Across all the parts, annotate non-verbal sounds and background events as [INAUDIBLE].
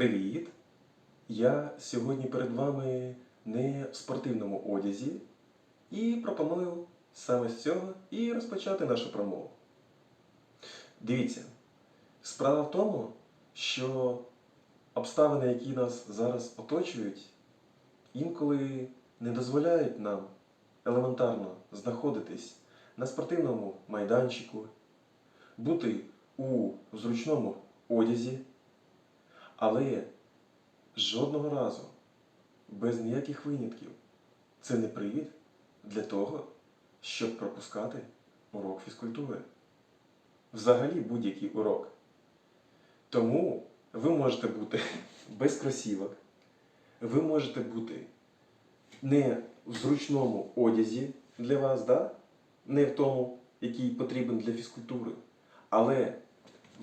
Привіт! Я сьогодні перед вами не в спортивному одязі і пропоную саме з цього і розпочати нашу промову. Дивіться, справа в тому, що обставини, які нас зараз оточують, інколи не дозволяють нам елементарно знаходитись на спортивному майданчику, бути у зручному одязі. Але жодного разу, без ніяких винятків, це не привід для того, щоб пропускати урок фізкультури. Взагалі будь-який урок. Тому ви можете бути [LAUGHS] без кросівок, ви можете бути не в зручному одязі для вас, да? не в тому, який потрібен для фізкультури, але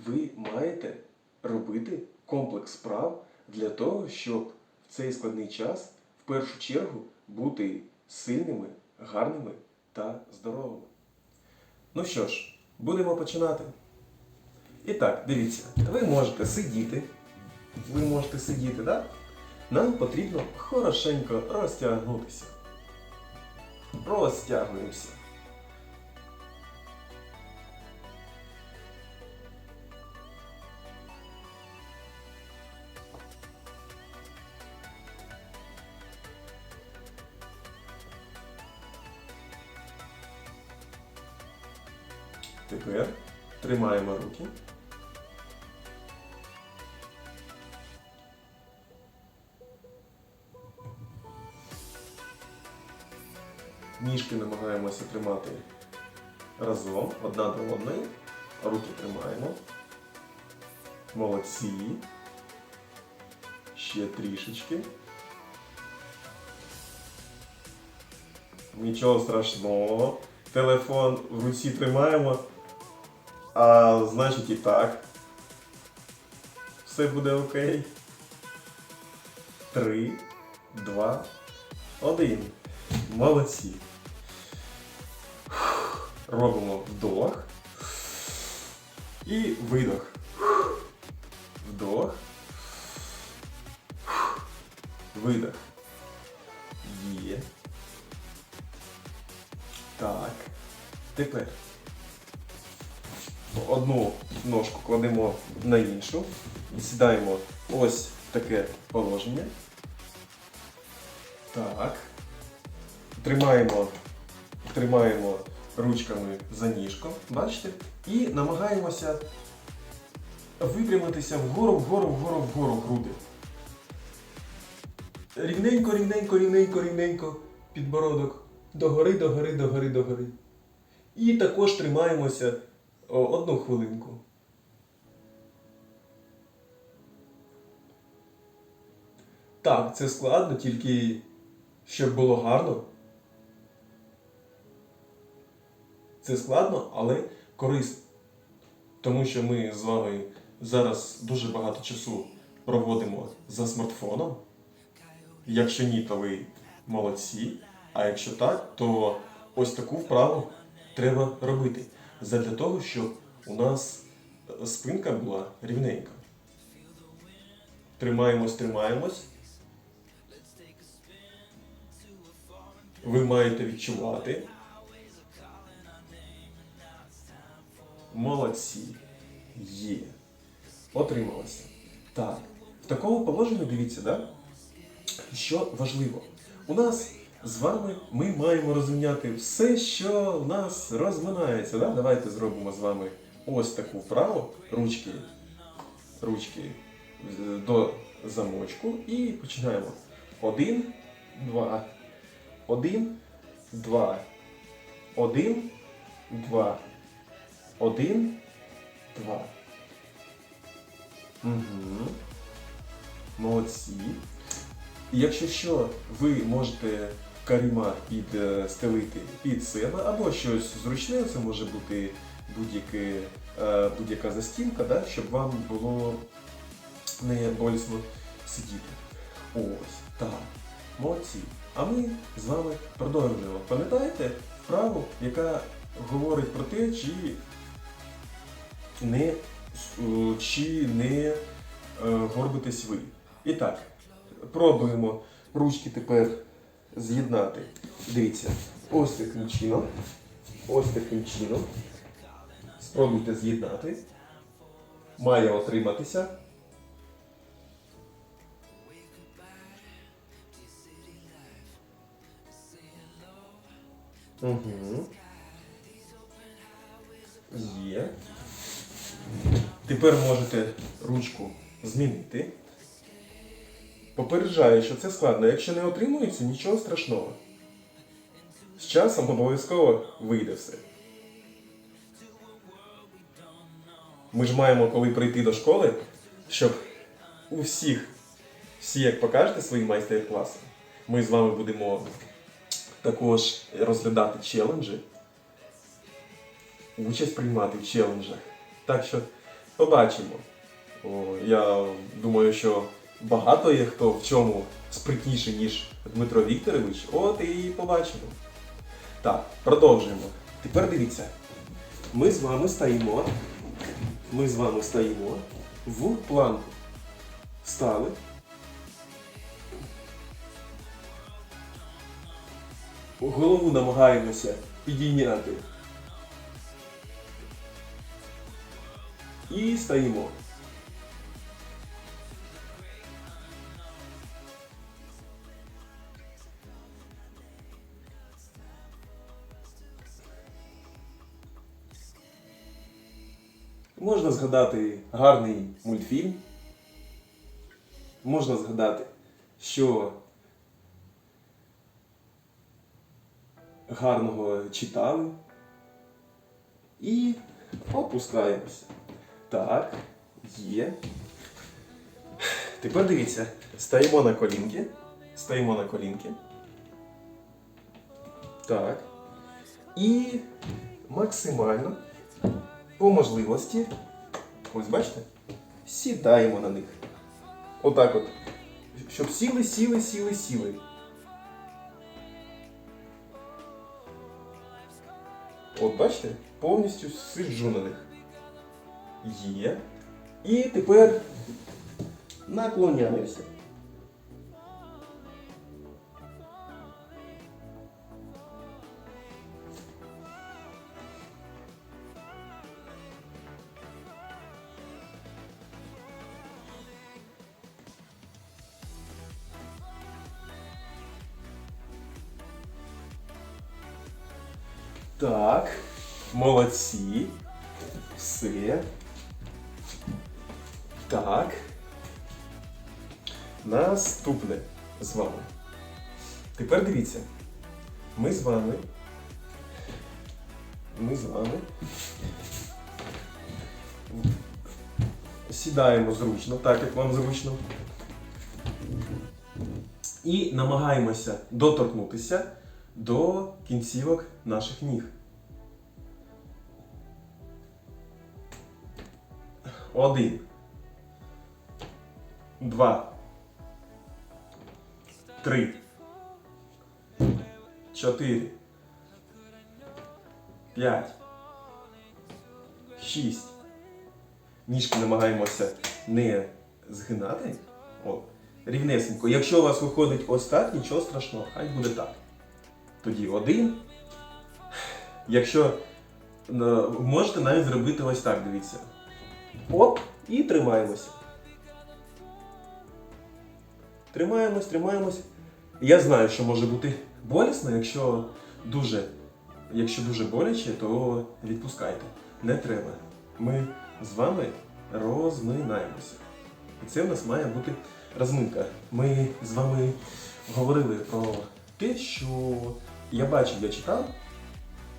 ви маєте робити комплекс справ для того, щоб в цей складний час в першу чергу бути сильними, гарними та здоровими. Ну що ж, будемо починати. І так, дивіться, ви можете сидіти. Ви можете сидіти, так? Нам потрібно хорошенько розтягнутися. Розтягуємося. Тепер тримаємо руки. Ніжки намагаємося тримати разом, одна до одної. Руки тримаємо. Молодці. Ще трішечки. Нічого страшного. Телефон в руці тримаємо. А значить і так. Все буде окей. Три, два, один. Молодці. Робимо вдох. І видох. Вдох. Видох. Є. Так. Тепер одну ножку кладемо на іншу і сідаємо ось в таке положення. Так. Тримаємо, тримаємо ручками за ніжко, бачите? І намагаємося випрямитися вгору, вгору, вгору, вгору груди. Рівненько, рівненько, рівненько, рівненько підбородок. Догори, догори, догори, догори. І також тримаємося одну хвилинку. Так, це складно, тільки щоб було гарно. Це складно, але корисно. Тому що ми з вами зараз дуже багато часу проводимо за смартфоном. Якщо ні, то ви молодці. А якщо так, то ось таку вправу треба робити. Задля того, щоб у нас спинка була рівненька. Тримаємось, тримаємось. Ви маєте відчувати. Молодці. Є. Отрималося. Так. В такому положенні дивіться, да? що важливо. У нас з вами ми маємо розуміти все, що в нас розминається. Да? Давайте зробимо з вами ось таку вправу. Ручки, ручки е, до замочку і починаємо. Один, два. Один, два. Один, два. Один, два. Угу. Молодці. Якщо що, ви можете каріма підстелити під себе, або щось зручне, це може бути е, будь-яка застінка, да, щоб вам було не болісно сидіти. Ось, так. Молодці. А ми з вами продовжуємо. Пам'ятаєте вправу, яка говорить про те, чи не, е, чи не е, горбитесь ви. І так, пробуємо ручки тепер з'єднати. Дивіться, ось таким чином. Ось таким чином. Спробуйте з'єднати. Має отриматися. Угу. Є. Тепер можете ручку змінити. Попереджаю, що це складно. Якщо не отримується, нічого страшного. З часом обов'язково вийде все. Ми ж маємо коли прийти до школи, щоб у всіх, всі як покажете свої майстер-класи, ми з вами будемо також розглядати челенджі, участь приймати в челенджах. Так що побачимо. О, я думаю, що багато є хто в чому спритніший, ніж Дмитро Вікторович. От і побачимо. Так, продовжуємо. Тепер дивіться. Ми з вами стоїмо. Ми з вами стоїмо в планку. Стали. Голову намагаємося підійняти. І стоїмо. Можна згадати гарний мультфільм. Можна згадати, що гарного читали. І опускаємося. Так, є. Тепер дивіться, стаємо на колінки. Стаємо на колінки. Так. І максимально по можливості, ось бачите, сідаємо на них. Отак от. Щоб сіли, сіли, сіли, сіли. От бачите, повністю сиджу на них. Є. І тепер наклоняюся. Так, молодці. Все. Так. Наступне з вами. Тепер дивіться. Ми з вами. Ми з вами. Сідаємо зручно, так як вам зручно. І намагаємося доторкнутися до кінцівок наших ніг. Один. Два. Три. Чотири. П'ять. Шість. Ніжки намагаємося не згинати. От. Рівнесенько. Якщо у вас виходить ось так, нічого страшного, хай буде так. Тоді один. Якщо е, можете навіть зробити ось так, дивіться. Оп, і тримаємося. Тримаємось, тримаємось. Я знаю, що може бути болісно, якщо дуже, якщо дуже боляче, то відпускайте. Не треба. Ми з вами розминаємося. І це в нас має бути розминка. Ми з вами говорили про те, що я бачив, я читав,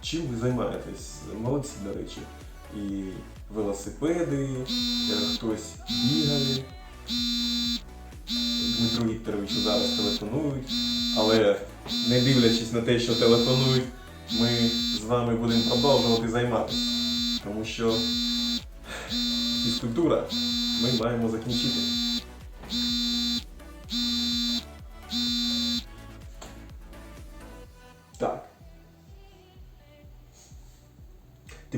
чим ви займаєтесь. Молодці, до речі. І велосипеди, е, хтось бігає. Дмитру Вікторовичу зараз телефонують, але не дивлячись на те, що телефонують, ми з вами будемо продовжувати займатися. Тому що [SIGHS] фізкультура ми маємо закінчити.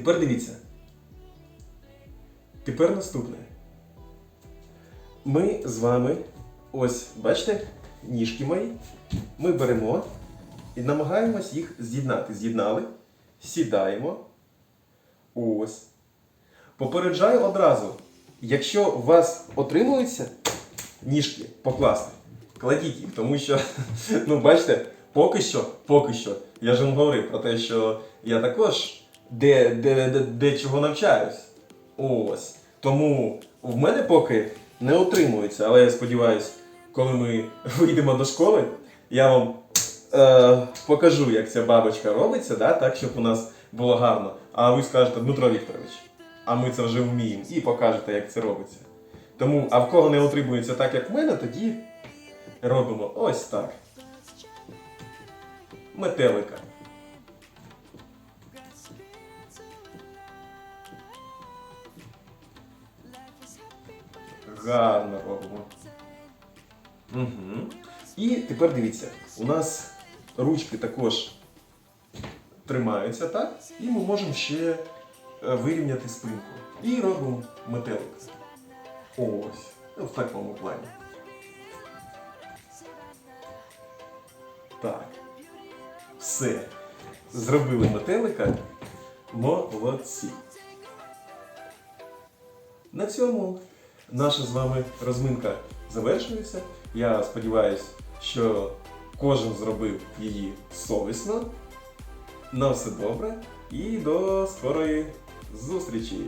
Тепер дивіться. Тепер наступне. ми з вами, ось, бачите, ніжки мої. Ми беремо і намагаємось їх з'єднати. З'єднали, сідаємо. Ось. Попереджаю одразу, якщо у вас отримуються ніжки покласти, кладіть їх, тому що, [LAUGHS] ну, бачите, поки що, поки що, я ж вам говорив про те, що я також де, де, де, де чого навчаюсь. Ось. Тому в мене поки не отримується, але я сподіваюся, коли ми [LAUGHS] вийдемо до школи, я вам е, покажу, як ця бабочка робиться, да, так, щоб у нас було гарно. А ви скажете, Дмитро Вікторович, а ми це вже вміємо, і покажете, як це робиться. Тому, а в кого не отримується так, як в мене, тоді робимо ось так. Метелика. Гарно робимо. Угу. І тепер дивіться, у нас ручки також тримаються, так? І ми можемо ще е, вирівняти спинку. І робимо метелик. Ось. Ну, В такому плані. Так. Все. Зробили метелика. Молодці. На цьому наша з вами розминка завершується. Я сподіваюся, що кожен зробив її совісно. На все добре і до скорої зустрічі!